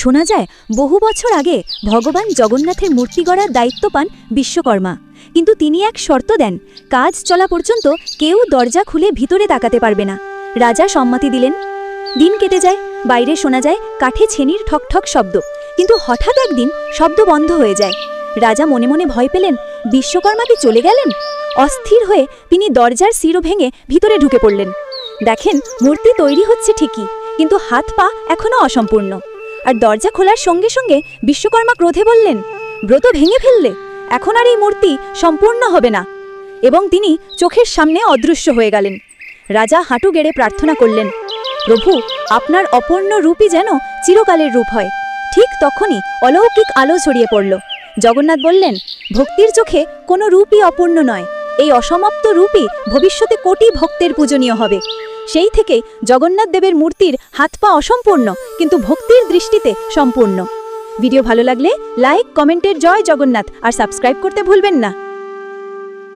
শোনা যায়, বহু বছর আগে ভগবান জগন্নাথের মূর্তি গড়ার দায়িত্ব পান বিশ্বকর্মা। কিন্তু তিনি এক শর্ত দেন, কাজ চলা পর্যন্ত কেউ দরজা খুলে ভিতরে তাকাতে পারবে না। রাজা সম্মতি দিলেন। দিন কেটে যায়, বাইরে শোনা যায় কাঠে ছেনির ঠকঠক শব্দ। কিন্তু হঠাৎ একদিন শব্দ বন্ধ হয়ে যায়। রাজা মনে মনে ভয় পেলেন, বিশ্বকর্মা কি চলে গেলেন? অস্থির হয়ে তিনি দরজার শিরো ভেঙে ভিতরে ঢুকে পড়লেন। দেখেন, মূর্তি তৈরি হচ্ছে ঠিকই, কিন্তু হাত পা এখনও অসম্পূর্ণ। আর দরজা খোলার সঙ্গে সঙ্গে বিশ্বকর্মা ক্রোধে বললেন, ব্রত ভেঙে ফেললে? এখন আর এই মূর্তি সম্পূর্ণ হবে না। এবং তিনি চোখের সামনে অদৃশ্য হয়ে গেলেন। রাজা হাঁটু গেড়ে প্রার্থনা করলেন, প্রভু, আপনার অপর্ণ রূপই যেন চিরকালের রূপ হয়। ঠিক তখনই অলৌকিক আলো ছড়িয়ে পড়ল। জগন্নাথ বললেন, ভক্তির চোখে কোনো রূপই অপূর্ণ নয়। এই অসমাপ্ত রূপই ভবিষ্যতে কোটি ভক্তের পূজনীয় হবে। সেই থেকে জগন্নাথ দেবের মূর্তির হাত পা অসম্পূর্ণ, কিন্তু ভক্তির দৃষ্টিতে সম্পূর্ণ। ভিডিও ভালো লাগলে লাইক, কমেন্টের জয় জগন্নাথ, আর সাবস্ক্রাইব করতে ভুলবেন না।